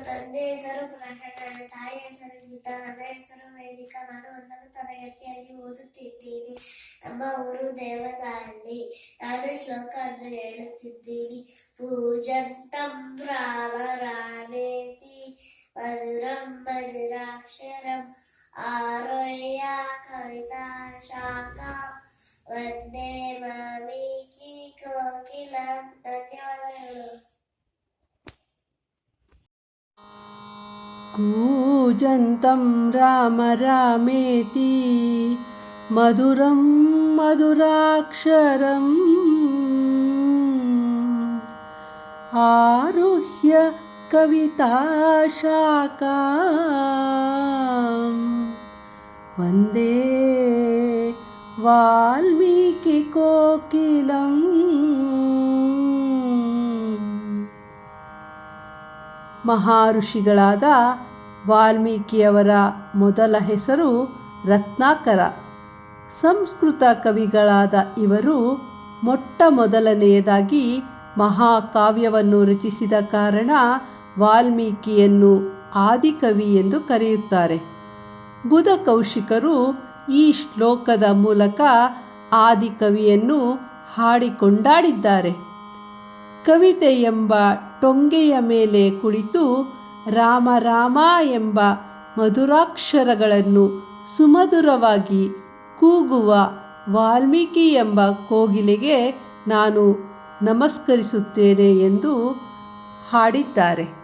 ತಂದೆ ಹೆಸರು ಪ್ರಕಟಣ ತಾಯಿ ಹೆಸರು ಗೀತಾ ನನ್ನ ಹೆಸರು ವೇದಿಕಾ ನಾನು ಒಂದನೇ ತರಗತಿಯಲ್ಲಿ ಓದುತ್ತಿದ್ದೀನಿ ನಮ್ಮ ಊರು ದೇವನಹಳ್ಳಿ ನಾನು ಶ್ಲೋಕವನ್ನು ಹೇಳುತ್ತಿದ್ದೀನಿ ಪೂಜಂತಂ ರಾಮ ರಾಮೇತಿ ಮಧುರಂ ಮಧುರಾಕ್ಷರಂ ಆರೋಹ್ಯ ಕವಿತಾ ಶಾಖಾ ವಂದೇ ಮಾಮಿಕಿ ಕೋಕಿಲಂ ಧನ್ಯವಾದಗಳು कूजन्तं राम रामेति मधुरं मधुराक्षरम् आरुह्य कविताशाखां वन्दे वाल्मीकिकोकिलम् ಮಹಾಋಷಿಗಳಾದ ವಾಲ್ಮೀಕಿಯವರ ಮೊದಲ ಹೆಸರು ರತ್ನಾಕರ. ಸಂಸ್ಕೃತ ಕವಿಗಳಾದ ಇವರು ಮೊಟ್ಟ ಮೊದಲನೆಯದಾಗಿ ಮಹಾಕಾವ್ಯವನ್ನು ರಚಿಸಿದ ಕಾರಣ ವಾಲ್ಮೀಕಿಯನ್ನು ಆದಿಕವಿ ಎಂದು ಕರೆಯುತ್ತಾರೆ. ಬುಧ ಕೌಶಿಕರು ಈ ಶ್ಲೋಕದ ಮೂಲಕ ಆದಿಕವಿಯನ್ನು ಹಾಡಿಕೊಂಡಾಡಿದ್ದಾರೆ. ಕವಿತೆ ಎಂಬ ಟೊಂಗೆಯ ಮೇಲೆ ಕುಳಿತು ರಾಮ ರಾಮ ಎಂಬ ಮಧುರಾಕ್ಷರಗಳನ್ನು ಸುಮಧುರವಾಗಿ ಕೂಗುವ ವಾಲ್ಮೀಕಿ ಎಂಬ ಕೋಗಿಲೆಗೆ ನಾನು ನಮಸ್ಕರಿಸುತ್ತೇನೆ ಎಂದು ಹಾಡಿದ್ದಾರೆ.